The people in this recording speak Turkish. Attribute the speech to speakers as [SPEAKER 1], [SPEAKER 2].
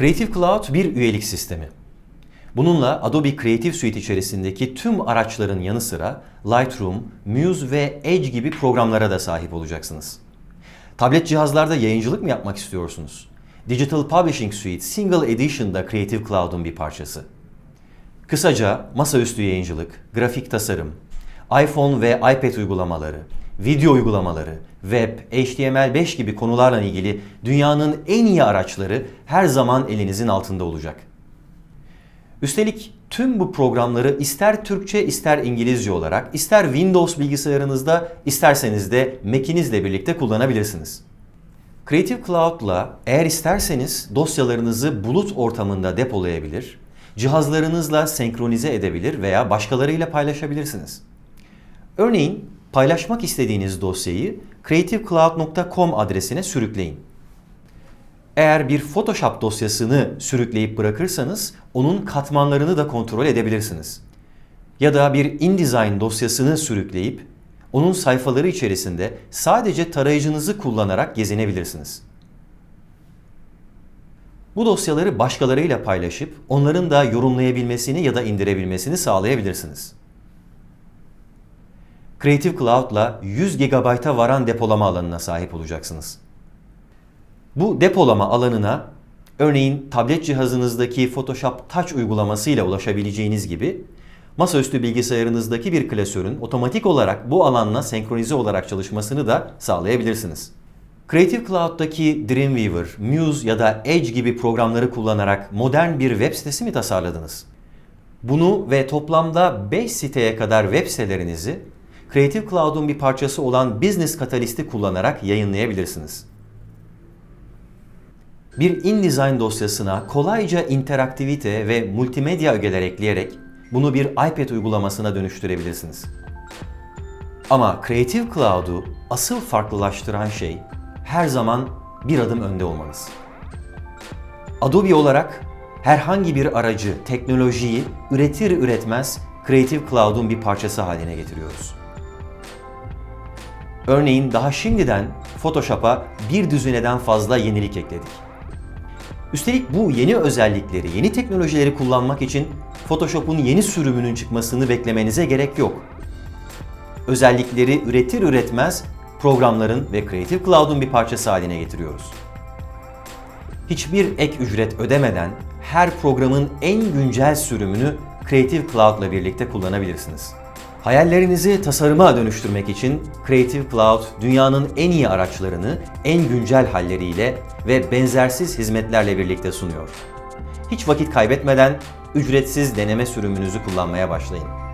[SPEAKER 1] Creative Cloud bir üyelik sistemi. Bununla Adobe Creative Suite içerisindeki tüm araçların yanı sıra Lightroom, Muse ve Edge gibi programlara da sahip olacaksınız. Tablet cihazlarda yayıncılık mı yapmak istiyorsunuz? Digital Publishing Suite Single Edition da Creative Cloud'un bir parçası. Kısaca masaüstü yayıncılık, grafik tasarım, iPhone ve iPad uygulamaları, video uygulamaları, web, HTML5 gibi konularla ilgili dünyanın en iyi araçları her zaman elinizin altında olacak. Üstelik tüm bu programları ister Türkçe ister İngilizce olarak ister Windows bilgisayarınızda isterseniz de Mac'inizle birlikte kullanabilirsiniz. Creative Cloud'la eğer isterseniz dosyalarınızı bulut ortamında depolayabilir, cihazlarınızla senkronize edebilir veya başkalarıyla paylaşabilirsiniz. Örneğin paylaşmak istediğiniz dosyayı creativecloud.com adresine sürükleyin. Eğer bir Photoshop dosyasını sürükleyip bırakırsanız onun katmanlarını da kontrol edebilirsiniz. Ya da bir InDesign dosyasını sürükleyip onun sayfaları içerisinde sadece tarayıcınızı kullanarak gezinebilirsiniz. Bu dosyaları başkalarıyla paylaşıp onların da yorumlayabilmesini ya da indirebilmesini sağlayabilirsiniz. Creative Cloud'la 100 GB'a varan depolama alanına sahip olacaksınız. Bu depolama alanına örneğin tablet cihazınızdaki Photoshop Touch uygulamasıyla ulaşabileceğiniz gibi masaüstü bilgisayarınızdaki bir klasörün otomatik olarak bu alanla senkronize olarak çalışmasını da sağlayabilirsiniz. Creative Cloud'daki Dreamweaver, Muse ya da Edge gibi programları kullanarak modern bir web sitesi mi tasarladınız? Bunu ve toplamda 5 siteye kadar web sitelerinizi Creative Cloud'un bir parçası olan Business Catalyst'i kullanarak yayınlayabilirsiniz. Bir InDesign dosyasına kolayca interaktivite ve multimedya ögeler ekleyerek bunu bir iPad uygulamasına dönüştürebilirsiniz. Ama Creative Cloud'u asıl farklılaştıran şey her zaman bir adım önde olmanız. Adobe olarak herhangi bir aracı, teknolojiyi üretir üretmez Creative Cloud'un bir parçası haline getiriyoruz. Örneğin daha şimdiden Photoshop'a bir düzineden fazla yenilik ekledik. Üstelik bu yeni özellikleri, yeni teknolojileri kullanmak için Photoshop'un yeni sürümünün çıkmasını beklemenize gerek yok. Özellikleri üretir üretmez programların ve Creative Cloud'un bir parçası haline getiriyoruz. Hiçbir ek ücret ödemeden her programın en güncel sürümünü Creative Cloud'la birlikte kullanabilirsiniz. Hayallerinizi tasarıma dönüştürmek için Creative Cloud dünyanın en iyi araçlarını en güncel halleriyle ve benzersiz hizmetlerle birlikte sunuyor. Hiç vakit kaybetmeden ücretsiz deneme sürümünüzü kullanmaya başlayın.